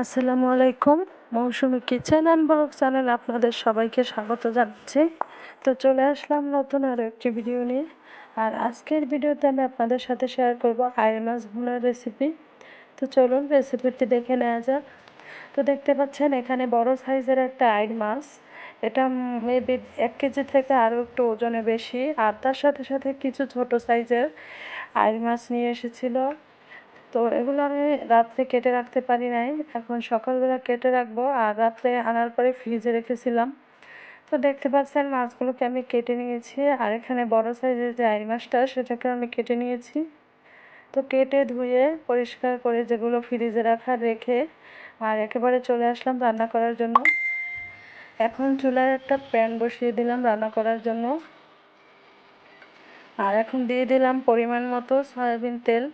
আসসালামু আলাইকুম। Mousumi kitchen and blog channel আপনাদের সবাইকে স্বাগত জানাচ্ছি। তো চলে আসলাম নতুন আরও একটি ভিডিও নিয়ে। আর আজকের ভিডিওতে আমি আপনাদের সাথে শেয়ার করব মাছ ভুনার রেসিপি তো চলুন রেসিপিটি দেখে নেওয়া যাক। তো দেখতে পাচ্ছেন এখানে বড় সাইজের একটা আইর মাছ। এটা মেবি এক কেজি থেকে আরও একটু ওজনে বেশি। আর তার সাথে সাথে কিছু ছোট সাইজের আইর মাছ নিয়ে এসেছিল। তো এগুলো আমি রাত্রে কেটে রাখতে পারি নাই। এখন সকালবেলা কেটে রাখব আর রাত্রে আনার পরে ফ্রিজে রেখেছিলাম। তো দেখতে পাচ্ছেন মাছগুলোকে আমি কেটে নিয়েছি আর এখানে বড় সাইজের যে আই মাছটা সেটাকে আমি কেটে নিয়েছি। তো কেটে ধুয়ে পরিষ্কার করে যেগুলো ফ্রিজে রাখা রেখে আর একেবারে চলে আসলাম রান্না করার জন্য। এখন চুলায় একটা প্যান বসিয়ে দিলাম রান্না করার জন্য। আর এখন দিয়ে দিলাম পরিমাণ মতো সয়াবিন তেল।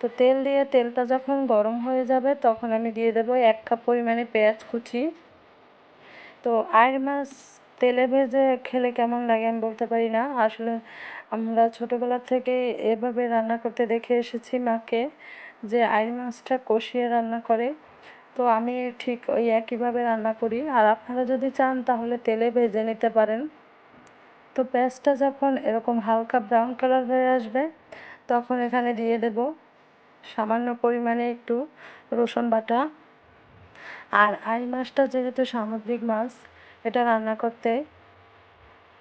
তো তেল দিয়ে তেলটা যখন গরম হয়ে যাবে, তখন আমি দিয়ে দেবো এক কাপ পরিমাণে পেঁয়াজ কুচি। তো আয়ের মাছ তেলে ভেজে খেলে কেমন লাগে আমি বলতে পারি না। আসলে আমরা ছোটোবেলা থেকে এভাবে রান্না করতে দেখে এসেছি মাকে যে আয়ের মাছটা কষিয়ে রান্না করে। তো আমি ঠিক ওই একইভাবে রান্না করি। আর আপনারা যদি চান তাহলে তেলে ভেজে নিতে পারেন। তো পেঁয়াজটা যখন এরকম হালকা ব্রাউন কালার হয়ে আসবে, তখন এখানে দিয়ে দেবো সামান্য পরিমাণে একটু রসুন বাটা। আর আই মাছটা যেহেতু সামুদ্রিক মাছ, এটা রান্না করতে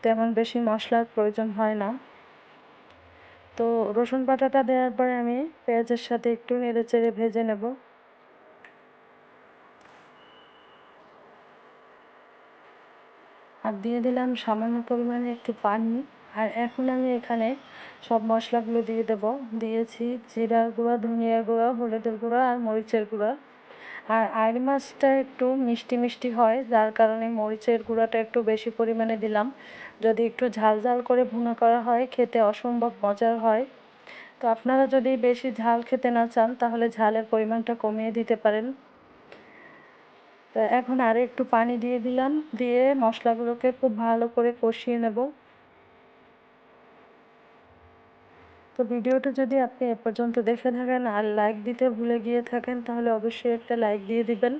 তেমন বেশি মশলার প্রয়োজন হয় না। তো রসুন বাটাটা দেওয়ার পরে আমি পেঁয়াজের সাথে একটু নেড়ে চেড়ে ভেজে নেব। আর দিয়ে দিলাম সামান্য পরিমাণে একটু পানি। আর এখন আমি এখানে সব মশলাগুলো দিয়ে দেব। দিয়েছি জিরার গুঁড়া ধনিয়ার গুঁড়া, হলুদের গুঁড়া আর মরিচের গুঁড়া। আর আইড় মাছটা একটু মিষ্টি মিষ্টি হয়, যার কারণে মরিচের গুঁড়াটা একটু বেশি পরিমাণে দিলাম। যদি একটু ঝাল ঝাল করে ভুনা করা হয়, খেতে অসম্ভব মজার হয়। তো আপনারা যদি বেশি ঝাল খেতে না চান, তাহলে ঝালের পরিমাণটা কমিয়ে দিতে পারেন। তো এখন আরও একটু পানি দিয়ে দিলাম, দিয়ে মশলাগুলোকে খুব ভালো করে কষিয়ে নেব। তো ভিডিওটা যদি আপনি এ পর্যন্ত দেখে থাকেন আর লাইক দিতে ভুলে গিয়ে থাকেন, তাহলে অবশ্যই একটা লাইক দিয়ে দিবেন।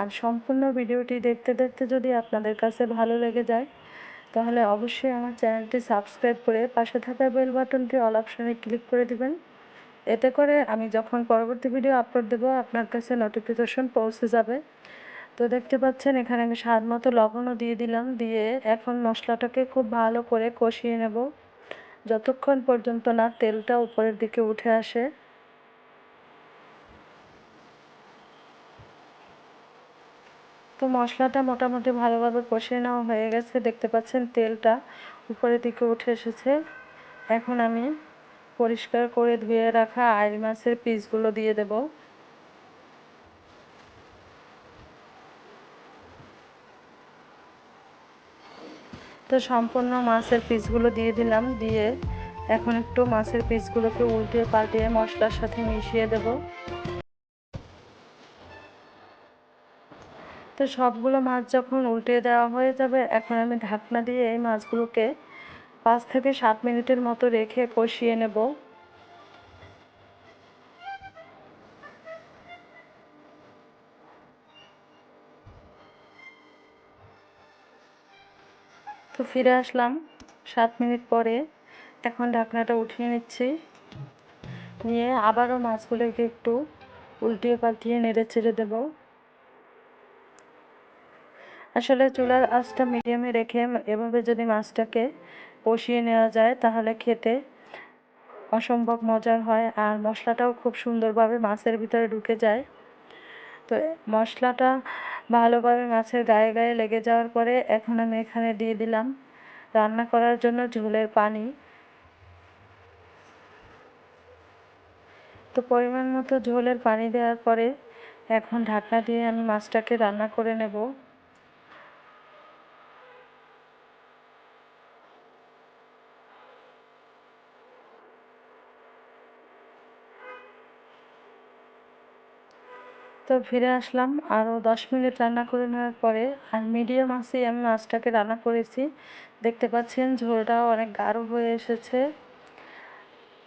আর সম্পূর্ণ ভিডিওটি দেখতে দেখতে যদি আপনাদের কাছে ভালো লেগে যায়, তাহলে অবশ্যই আমার চ্যানেলটি সাবস্ক্রাইব করে পাশে থাকা বেল বাটনটি অল অপশানে ক্লিক করে দিবেন। এতে করে আমি যখন পরবর্তী ভিডিও আপলোড দেবো, আপনার কাছে নোটিফিকেশন পৌঁছে যাবে। তো দেখতে পাচ্ছেন, এখানে আমি স্বাদ মতো লবণও দিয়ে দিলাম, দিয়ে এখন মশলাটাকে খুব ভালো করে কষিয়ে নেব। যতক্ষণ পর্যন্ত না তেলটা উপরের দিকে উঠে আসে। তো মশলাটা মোটামুটি ভালোভাবে কষিয়ে নেওয়া হয়ে গেছে। দেখতে পাচ্ছেন তেলটা উপরের দিকে উঠে এসেছে। এখন আমি পরিষ্কার করে ধুয়ে রাখা আইল মাছের পিসগুলো দিয়ে দেব। তো সম্পূর্ণ মাছের পিসগুলো দিয়ে দিলাম, দিয়ে এখন একটু মাছের পিসগুলোকে উল্টে পাল্টিয়ে মশলার সাথে মিশিয়ে দেব। তো সবগুলো মাছ যখন উল্টে দেওয়া হয়ে যাবে, এখন আমি ঢাকনা দিয়ে এই মাছগুলোকে পাঁচ থেকে সাত মিনিটের মতো রেখে কষিয়ে নেব। তো ফিরে আসলাম। সাত মিনিট পরে এখন ঢাকনাটা উঠিয়ে নিচ্ছি। নিয়ে আবারও মাছগুলোকে একটু উল্টিয়ে পাল্টিয়ে নেড়ে ছেড়ে দেবো। আসলে চুলার আঁচটা মিডিয়ামে রেখে এভাবে যদি মাছটাকে কষিয়ে নেওয়া যায়, তাহলে খেতে অসম্ভব মজার হয়। আর মশলাটাও খুব সুন্দরভাবে মাছের ভিতরে ঢুকে যায়। তো মশলাটা ভালোভাবে মাছের গায়ে গায়ে লেগে যাওয়ার পরে এখন আমি এখানে দিয়ে দিলাম রান্না করার জন্য ঝোলের পানি। তো পরিমাণ মতো ঝোলের পানি দেওয়ার পরে এখন ঢাকনা দিয়ে আমি মাছটাকে রান্না করে নেব। তো ফিরে আসলাম। আরও দশ মিনিট রান্না করে নেওয়ার পরে আর মিডিয়াম আঁচেই আমি মাছটাকে রান্না করেছি। দেখতে পাচ্ছেন ঝোলটাও অনেক গাঢ় হয়ে এসেছে।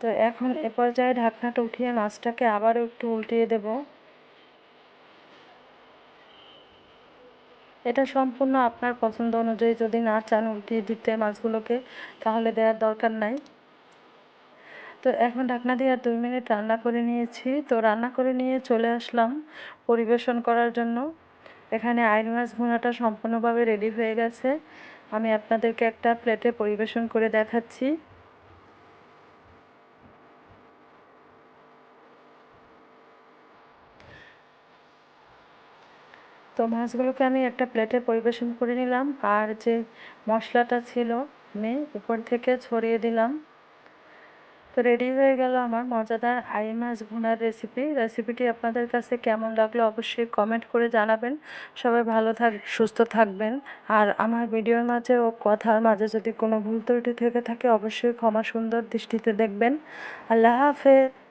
তো এখন এ পর্যায়ে ঢাকনাটা উঠিয়ে মাছটাকে আবারও একটু উল্টিয়ে দেব। এটা সম্পূর্ণ আপনার পছন্দ অনুযায়ী যদি না চান উল্টিয়ে দিতে মাছগুলোকে, তাহলে দেওয়ার দরকার নাই। তো এখন ঢাকনা দিয়ে আর দুই মিনিট রান্না করে নিয়েছি। তো রান্না করে নিয়ে চলে আসলাম পরিবেশন করার জন্য। এখানে আইন মাছ ভুনাটা সম্পূর্ণভাবে রেডি হয়ে গেছে। আমি আপনাদেরকে একটা প্লেটে পরিবেশন করে দেখাচ্ছি। তো মাছগুলোকে আমি একটা প্লেটে পরিবেশন করে নিলাম। আর যে মশলাটা ছিল, আমি উপর থেকে ছড়িয়ে দিলাম। তো রেডি হয়ে গেল আমার মজাদার আই মাছ ভুনার রেসিপি রেসিপিটি আপনাদের কাছে কেমন লাগল অবশ্যই কমেন্ট করে জানাবেন। সবাই ভালো থাক, সুস্থ থাকবেন। আর আমার ভিডিওর মাঝে ও কথার মাঝে যদি কোনো ভুল ত্রুটি থেকে থাকে, অবশ্যই ক্ষমা সুন্দর দৃষ্টিতে দেখবেন। আল্লাহ হাফেজ।